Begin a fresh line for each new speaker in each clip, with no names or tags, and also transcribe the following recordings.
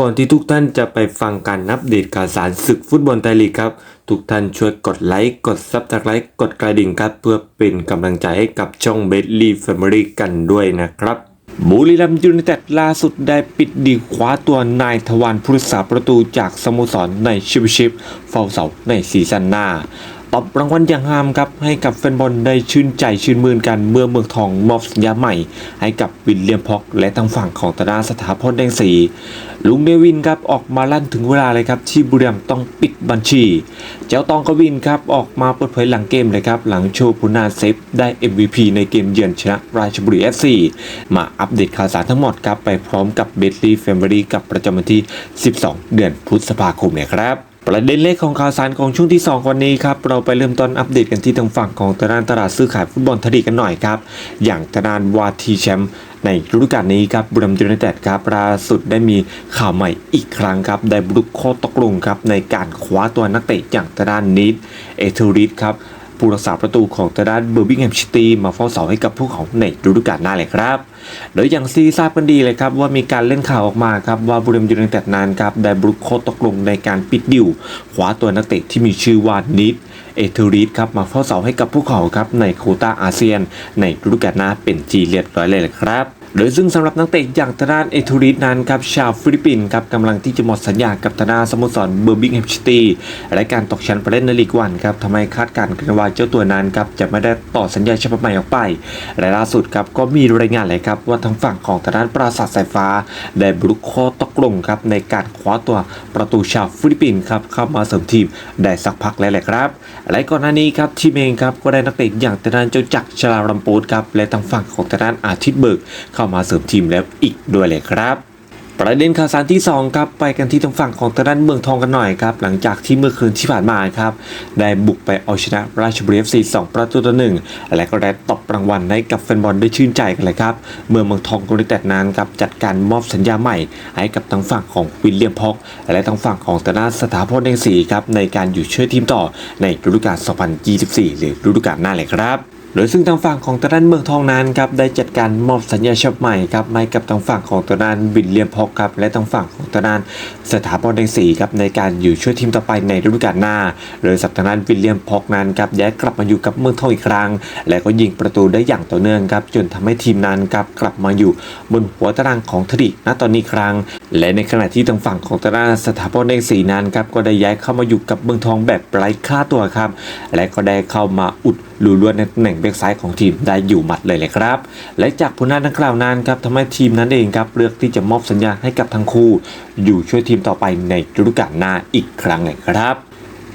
ก่อนที่ทุกท่านจะไปฟังการอัปเดตข่าวสารศึกฟุตบอลไทยลีกครับ ทุกท่านช่วยกดไลค์ กดซับสไครต์กดกระดิ่งครับ เพื่อเป็นกำลังใจให้กับช่องเบสลีแฟมิลี่กันด้วยนะครับบุรีรัมย์ยูไนเต็ดล่าสุดได้ปิดดีคว้าตัวนายทวารผู้รักษาประตูจากสโมสรในชิปชิปเฝ้าเสาในซีซั่นหน้า ตบรางวัลอย่างงามครับให้กับแฟนบอลได้ชื่นใจชื่นมื่นกันเมื่อเมืองทองมอบสัญญาใหม่ ให้กับวิลเลียมพ็อกและทางฝั่งของตนาสถาพรแดงสีลุงเนวินครับออกมาลั่นถึงเวลาเลยครับที่บุรีรัมต้องปิดบัญชี เจ้าตองกวินครับออกมาเปิดเผยหลังเกมเลยครับหลังโชว์ผลงานเซฟได้ MVP ในเกมเยือนชนะราชบุรี FC มาอัปเดตข่าวสารทั้งหมดครับไปพร้อมกับเบสลีแฟมิลี่กับประจำวันที่ 12 เดือนพฤษภาคมเนี่ยครับ ประเด็นเลขของข่าวสารของช่วงที่ 2 วันนี้ครับเราไปเริ่มต้นอัปเดตกันที่ทางฝั่งของตลาดตลาดซื้อขายฟุตบอลทดีกันหน่อยครับ อย่างตลาดวาทีแชมป์ในฤดูกาลนี้ครับบุรีรัมย์ยูไนเต็ดครับล่าสุดได้มีข่าวใหม่อีกครั้งครับได้บุกข้อตกลงครับในการคว้าตัวนักเตะอย่างตลาดนิดเอเทอริสครับ ผู้รักษาประตูของทางด้านเบอร์บิงแฮมซิตี้มาเฝ้าเสาให้กับพวกเขาในฤดูกาลหน้าเลยครับ โดยอย่างซีทราบกันดีเลยครับว่ามีการเล่นข่าวออกมาครับว่าบุรีรัมยูไนเต็ดนั้นครับได้บรุกโคตกลงในการปิดดิวคว้าตัวนักเตะที่มีชื่อว่านิดเอเทอริสครับมาเฝ้าเสาให้กับพวกเขาครับในโคต้าอาเซียน ในฤดูกาลหน้าเป็นจีเรียบร้อยเลยครับ โดยซึ่งสำหรับนักเตะอย่างทางด้านเอทูริสนั้นครับชาวฟิลิปปินส์ครับกำลังที่จะหมดสัญญากับทางด้านสโมสรเบอร์บิงแฮมซิตี้และการตกชั้นไปเล่นในลีกวันครับทำให้คาดการณ์กันว่าเจ้าตัวนั้นครับจะไม่ได้ต่อสัญญาฉบับใหม่ออกไป และล่าสุดครับก็มีรายงานเลยครับว่าทางฝั่งของทางด้านปราสาทสายฟ้า ได้บรุกข้อตกลงครับในการคว้าตัวประตูชาวฟิลิปปินส์ครับเข้ามาเสริมทีมได้สักพักแล้วแหละครับ และก่อนหน้านี้ครับทีมเองครับก็ได้นักเตะอย่างทางด้านเจ้าจักรชลารัมโปสครับและทางฝั่งของทางด้านอาทิตย์เบิกเข้าข้ามาเสริมทีมแล้วอีกด้วยเลยครับประเด็นข่าวสารที่2ครับไปกันที่ทางฝั่งของทางด้านเมืองทองกันหน่อยครับหลังจากที่เมื่อคืนที่ผ่านมาครับได้บุกไปเอาชนะราชบุรีเอฟซีสองประตูต่อหนึ่งและก็ได้ตบรางวัลให้กับแฟนบอลได้ชื่นใจกันเลยครับเมื่อเมืองทองยูไนเต็ดนั้นครับจัดการมอบสัญญาใหม่ ให้กับทางฝั่งของวิลเลียมพ็อก และทางฝั่งของตางด้านสถาพรแดงสีครับในการอยู่ช่วยทีมต่อในฤดูกาล 2024 หรือฤดูกาลหน้าเลยครับ โดยซึ่งทางฝั่งของตะด้านเมืองทองนั้นครับได้จัดการมอบสัญญาฉบับใหม่ครับให้กับทางฝั่งของตะด้านวิลเลียมพอกครับและทางฝั่งของตะด้านสถาบันแดงสีครับในการอยู่ช่วยทีมต่อไปในฤดูกาลหน้า โดยสัปดาห์นั้นวิลเลียมพอกนั้นครับย้ายกลับมาอยู่กับเมืองทองอีกครั้ง และก็ยิงประตูได้อย่างต่อเนื่องครับจนทำให้ทีมนั้นครับกลับมาอยู่บนหัวตารางของทลีกณตอนนี้ครั้ง และในขณะที่ทางฝั่งของตะด้านสถาบันแดงสีนั้นครับก็ได้ย้ายเข้ามาอยู่กับเมืองทองแบบไร้ค่าตัวครับและก็ได้เข้ามาอุด ลูล้วนในตำแหน่งแบ็กซ้ายของทีมได้อยู่หมัดเลยเลยครับ และจากผลงานดังกล่าวนั้นครับทำให้ทีมนั้นเองครับเลือกที่จะมอบสัญญาให้กับทั้งคู่ อยู่ช่วยทีมต่อไปในฤดูกาลหน้าอีกครั้งเลยครับ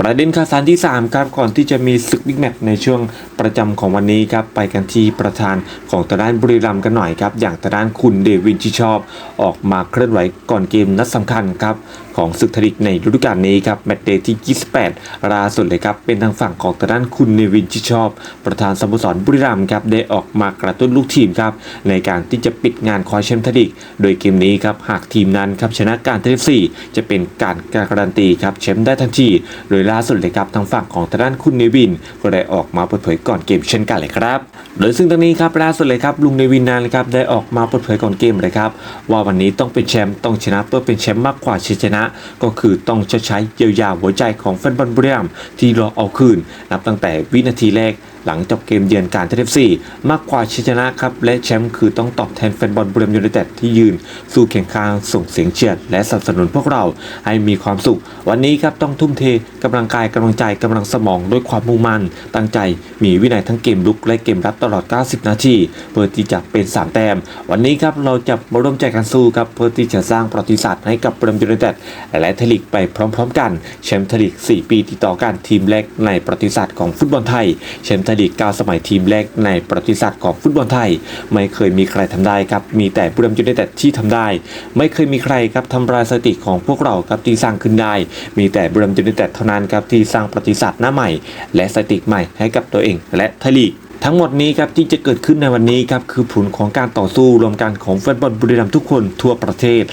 ประเด็นข่าวสารที่ 3 ครับก่อนที่จะมีศึกบิ๊กแมตช์ในช่วงประจำของวันนี้ครับไปกันที่ประธานของตะด้านบุรีรัมย์กันหน่อยครับ อย่างตะด้านคุณเดวินชิชอบ ออกมาเคลื่อนไหวก่อนเกมนัดสำคัญครับ ของศึกทลิกในฤดูกาลนี้ครับแมตช์เดย์ที่ 28ล่าสุดเลยครับ เป็นทางฝั่งของตะด้านคุณเนวินชิชอบ ประธานสโมสรบุรีรัมย์ครับได้ออกมากระตุ้นลูกทีมครับในการที่จะปิดงานคว้าแชมป์ทลิก โดยเกมนี้ครับหากทีมนั้นครับชนะการเทฟซีจะเป็นการการันตีครับแชมป์ได้ทันทีโดยล่าสุดเลยครับทางฝั่งของทางด้านคุณเนวิน ก็ได้ออกมาเปิดเผยก่อนเกมเช่นกันเลยครับโดยซึ่งตรงนี้ครับล่าสุดเลยครับลุงเนวินนั้นนะครับได้ออกมาเปิดเผยก่อนเกมเลยครับว่าวันนี้ต้องเป็นแชมป์ต้องชนะเพื่อเป็นแชมป์มากกว่าชัยชนะก็คือต้องชดใช้เยียวยาหัวใจของแฟนบอลบุรีรัมย์ที่รอเอาคืนนับตั้งแต่วินาทีแรก หลังจบเกมเยือนการเทฟซีมากกว่าชัยชนะครับ และแชมป์คือต้องตอบแทนแฟนบอลบุรีรัมย์ยูไนเต็ดที่ยืน สู้เคียงข้างส่งเสียงเชียร์และสนับสนุนพวกเราให้มีความสุข วันนี้ครับต้องทุ่มเทกำลังกายกำลังใจกำลังสมองด้วยความมุ่งมั่น ตั้งใจมีวินัยทั้งเกมลุกและเกมรับตลอด 90 นาทีเพื่อที่จะเป็น3แต้มวันนี้ครับเราจะมาร่วมใจกันสู้ครับเพื่อที่จะสร้างประวัติศาสตร์ให้กับบุรีรัมย์ยูไนเต็ดและไทลีกไปพร้อม ๆ กันแชมป์ไทลีก4 ปีติดต่อกันทีมแรกในประวัติศาสตร์ของฟุตบอลไทยแชมป์ไทยลีก9สมัยทีมแรกในประวัติศาสตร์ของฟุตบอลไทย ไม่เคยมีใครทำได้ครับ มีแต่บุรีรัมย์ยูไนเต็ดที่ทำได้ ไม่เคยมีใครครับทำลายสถิติของพวกเราครับที่สร้างขึ้นได้ มีแต่บุรีรัมย์ยูไนเต็ดเท่านั้นครับที่สร้างประวัติศาสตร์หน้าใหม่ และสถิติใหม่ให้กับตัวเองและไทยลีก ทั้งหมดนี้ครับที่จะเกิดขึ้นในวันนี้ครับคือผลของการต่อสู้รวมกันของแฟนบอลบุรีรัมย์ทุกคนทั่วประเทศ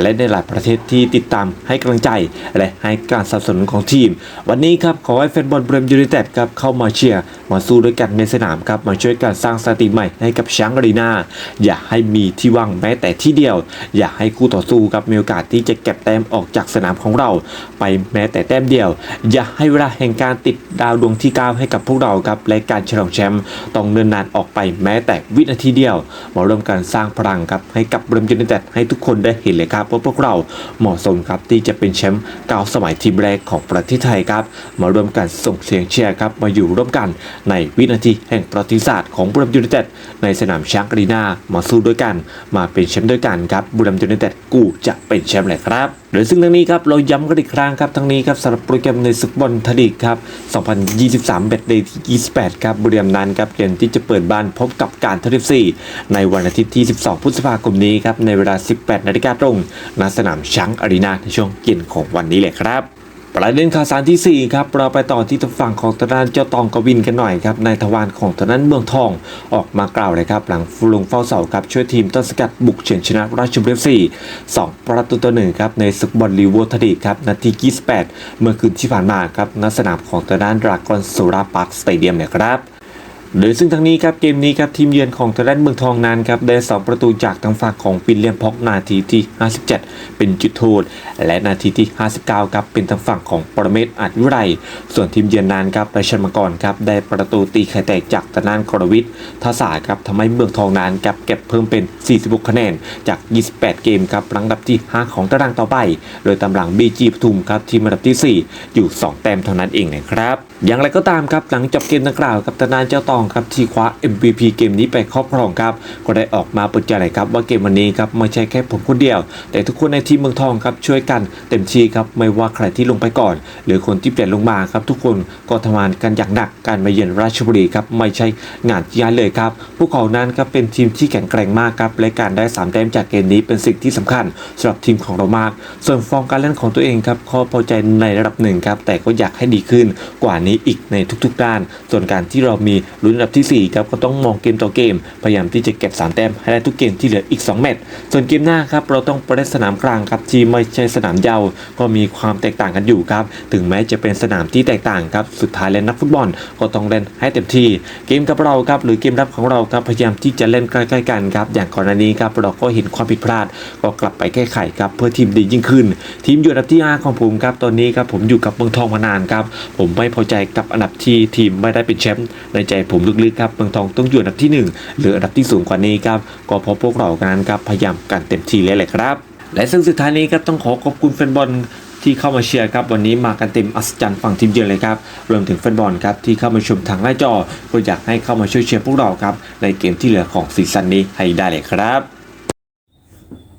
และในหลายประเทศที่ติดตามให้กำลังใจ และให้การสนับสนุนของทีม วันนี้ครับขอให้แฟนบอลบุรีรัมย์ยูไนเต็ดครับเข้ามาเชียร์มาสู้ด้วยกันในสนามครับมาช่วยกันสร้างสถิติใหม่ให้กับช้างอารีนาอย่าให้มีที่ว่างแม้แต่ที่เดียว อย่าให้คู่ต่อสู้ครับมีโอกาสที่จะเก็บแต้มออกจากสนามของเรา ไปแม้แต่แต้มเดียว อย่าให้เวลาแห่งการติดดาวดวงที่9ให้กับพวกเราครับและการฉลองแชมป์ต้องเนินนานออกไปแม้แต่วินาทีเดียว มาร่วมกันสร้างพลังครับให้กับเบรมยูไนเต็ดให้ทุกคนได้เห็นเลยครับว่าพวกเราเหมาะสมครับที่จะเป็นแชมป์เก้าสมัยทีมแรกของประเทศไทยครับ มาร่วมกันส่งเสียงเชียร์ครับมาอยู่ร่วมกันในวินาทีแห่งประวัติศาสตร์ของเบรมยูไนเต็ดในสนามช้างอารีนามาสู้ด้วยกัน มาเป็นแชมป์ด้วยกันครับบุรีรัมย์ยูไนเต็ดกูจะเป็นแชมป์เลยครับ โดยซึ่งทั้งนี้ครับเราย้ำกันอีกครั้งครับทั้งนี้ครับสำหรับโปรแกรมในศึกบอลทลีกครับ 2023เบ็ดเดย์ที่28 ครับบุรีรัมย์นั้นครับเกมที่จะเปิดบ้านพบกับการทริฟซีในวันอาทิตย์ที่ 12 พฤษภาคมนี้ครับในเวลา 18 นาฬิกาตรงณสนามช้างอารีนาในช่วงเย็นของวันนี้เลยครับ ประเด็นข่าวสารที่ 4 ครับ เราไปต่อที่ทางฝั่งของทนานเจ้าตองกวินกันหน่อยครับนายทวารของทนานเมืองทองออกมากล่าวเลยครับหลังฟูลงเฝ้าเสาครับ ช่วยทีมต้นสกัดบุกเฉือนชนะราชบุรีสี่สองประตูต่อหนึ่งครับในศึกบอลลีโวทดีครับนาที28 เมื่อคืนที่ผ่านมาครับณสนามของทนานดรากอนสุราปาร์คสเตเดียมเนี่ยครับ โดยซึ่งทางนี้ครับเกมนี้ครับทีมเยือนของทางด้านเมืองทองนั้นครับได้สองประตูจากทางฝั่งของปินเลียมพ็อกนาทีที่ 57 เป็นจุดโทษ และนาทีที่ 59 ครับเป็นทางฝั่งของปรเมศอาจวิไร ส่วนทีมเยือนนั้นครับราชันมังกรครับได้ประตูตีไข่แตกจากทางด้านกรวิทย์ทศาครับทำให้เมืองทองนั้นครับเก็บเพิ่มเป็น 46 คะแนนจาก 28 เกมครับรังดับที่ 5 ของตารางต่อไป โดยตำหลังบีจีปทุมครับทีมอันดับที่ 4 อยู่ 2 แต้มเท่านั้นเองนะครับ อย่างไรก็ตามครับหลังจบเกมดังกล่าวกับทางด้านเจ้าตองครับที่คว้า MVP เกมนี้ไปครอบครองครับก็ได้ออกมาเปิดใจเลยครับว่าเกมวันนี้ครับไม่ใช่แค่ผมคนเดียว แต่ทุกคนในทีมเมืองทองครับช่วยกันเต็มที่ครับไม่ว่าใครที่ลงไปก่อน หรือคนที่เปลี่ยนลงมาครับทุกคนก็ทำงานกันอย่างหนักการมาเยือนราชบุรีครับไม่ใช่งานยากเลยครับพวกเขานั้นครับเป็นทีมที่แข็งแกร่งมากครับและการได้สามแต้มจากเกมนี้เป็นสิ่งที่สำคัญสำหรับทีมของเรามาก ส่วนฟอร์มการเล่นของตัวเองครับก็พอใจในระดับหนึ่งครับแต่ก็อยากให้ดีขึ้นกว่านี้อีกในทุกๆด้าน ส่วนการที่เรามีลุนอันดับที่ 4 ครับก็ต้องมองเกมต่อเกม พยายามที่จะเก็บ 3 แต้มให้ได้ทุกเกมที่เหลืออีก 2 แมตช์ส่วนเกมหน้าครับเราต้องไปเล่นสนามกลางครับที่ไม่ใช่สนามเยาวก็มีความแตกต่างกันอยู่ครับ ถึงแม้จะเป็นสนามที่แตกต่างครับสุดท้ายแล้วนักฟุตบอลก็ต้องเล่นให้เต็มที่ เกมกับเราครับหรือเกมรับของเราครับพยายามที่จะเล่นใกล้ๆกันครับอย่างก่อนหน้านี้ครับเราก็เห็นความผิดพลาด ก็กลับไปแก้ไขครับเพื่อทีมดียิ่งขึ้น ทีมอยู่อันดับที่5ของผมครับตอนนี้ครับผมอยู่กับเมืองทองมานานครับผมไม่พอใจกับอันดับที่ทีมไม่ได้เป็นแชมป์ในใจผมลึกๆครับเมืองทองต้องอยู่อันดับที่ 1 หรืออันดับที่สูงกว่านี้ครับก็เพราะพวกเรากันนั้นครับพยายามกันเต็มที่เลยแหละครับ และซึ่งสุดท้ายนี้ครับต้องขอขอบคุณแฟนบอลที่เข้ามาเชียร์ครับวันนี้มากันเต็มอัศจรรย์ฝั่งทีมเยือนเลยครับรวมถึงแฟนบอลครับที่เข้ามาชมทางหน้าจอก็อยากให้เข้ามาช่วยเชียร์พวกเราครับในเกมที่เหลือของซีซั่นนี้ให้ได้เลยครับ